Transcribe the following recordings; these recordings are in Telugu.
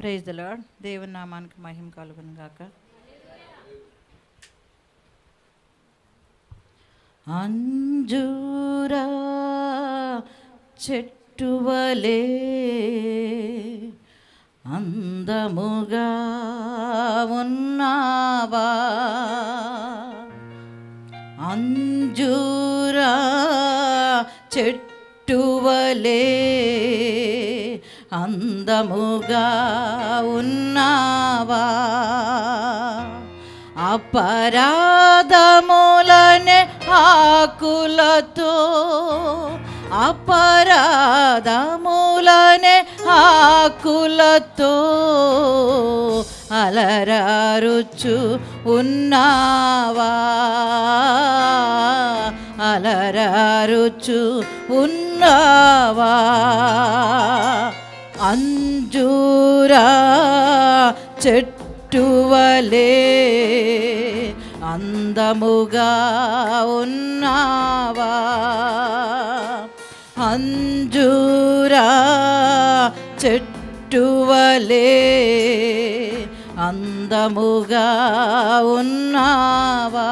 ప్రైజ్ ద లాడ్ దేవుని నామానికి మహిమ కలుగును గాక. అంజూరా చెట్టువలే అందముగా ఉన్నావా? అంజూరా చెట్టువలే అందముగా ఉన్నావా? అపరాధములనే ఆకులతో అపరాధములనే ఆకులతో అలరారుచు ఉన్నావా? అలరారుచు ఉన్నావా? అంజూరా చెట్టువలే అందముగా ఉన్నావా? అంజూరా చెట్టువలే అందముగా ఉన్నావా?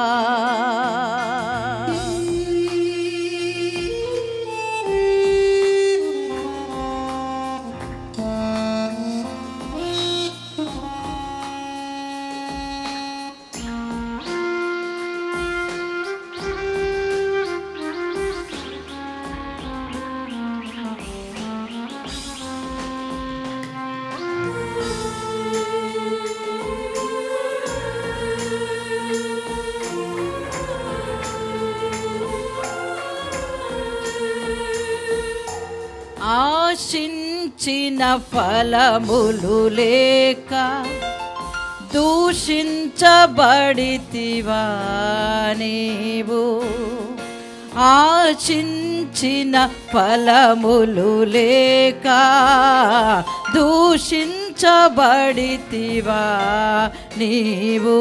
ఆశించిన ఫలములు లేక దూషించబడితివా నీవు? ఆశించిన ఫలములు లేక దూషించబడితివా నీవు?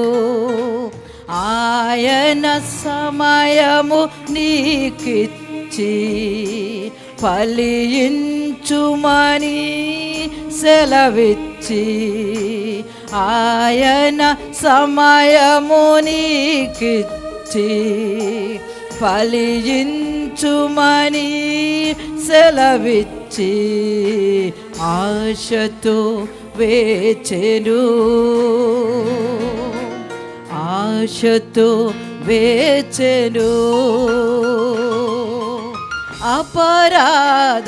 ఆయన సమయము నీకిచ్చి ఫలించుమని సెలవిచ్చి ఆయన సమయమునికిచ్చి ఫలించుమని సెలవిచ్చి ఆశతో వేచెను. ఆశతో వేచెను. అపరాధములనే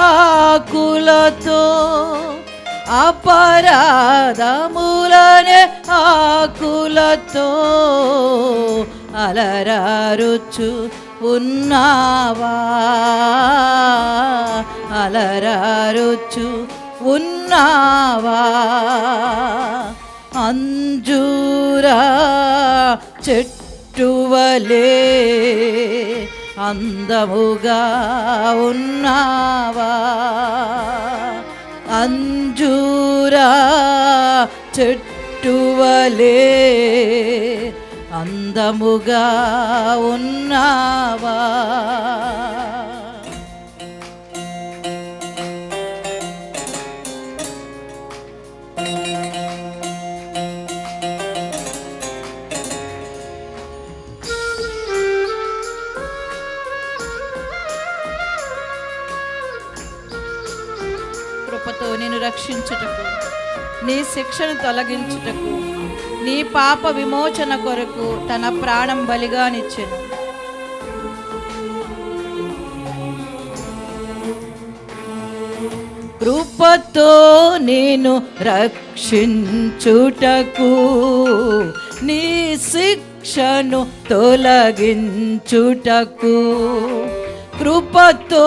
ఆకులతో అపరాధములనే ఆకులతో అలరారుచు ఉన్నావా? అలరారుచు ఉన్నావా? అంజూరా చెట్టువలే అందముగా ఉన్నావా? అంజూరా చెట్టువలే అందముగా ఉన్నా రక్షించుటకు నీ శిక్షను తొలగించుటకు నీ పాప విమోచన కొరకు తన ప్రాణం బలిగానిచ్చెను. కృపతో నేను రక్షించుటకు నీ శిక్షను తొలగించుటకు. కృపతో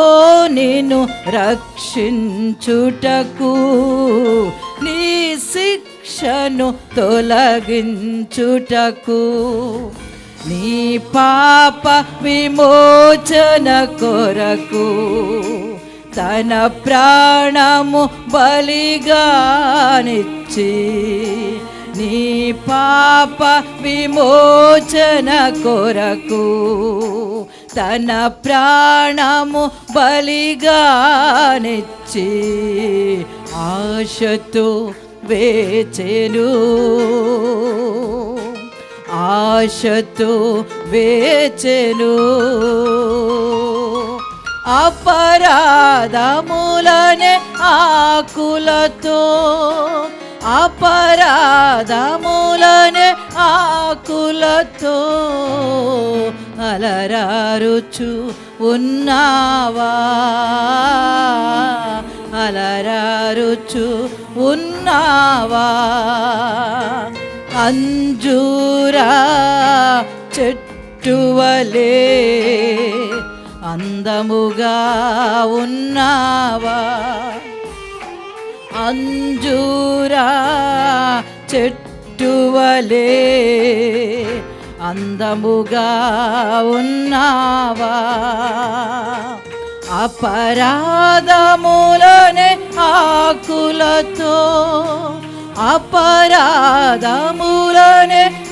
నేను రక్షించుటకు నీ శిక్షను తొలగించుటకు నీ పాప విమోచన కొరకు తన ప్రాణము బలిగానిచ్చి నీ పాప విమోచన కొరకు తన ప్రాణము బలిగా నెచ్చి ఆశతో వేచెను. ఆశతో వేచెను. అపరాధములనే ఆకులతో అపరాధములనే ఆకులతో అలరారుచు ఉన్నావా? అలరారుచు ఉన్నావా? అంజూరా చెట్టువలే అందముగా ఉన్నావా? అంజూరా చెట్టు చెట్టువలే అందముగా ఉన్నావా? అపరాధములనే ఆకులతో అపరాధములనే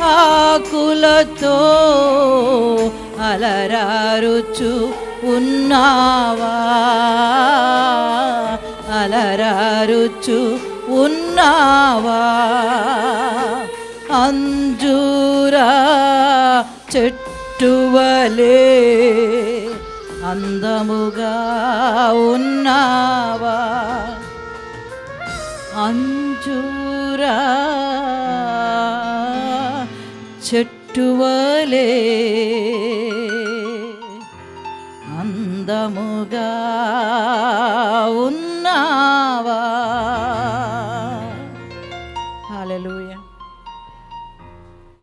ఆకులతో అలరారుచు ఉన్నావా? అలరారుచు ఉన్నావా? అంజూరా చెట్టువలే అందముగా ఉన్నావా? అంజూరా చెట్టువలే అందముగా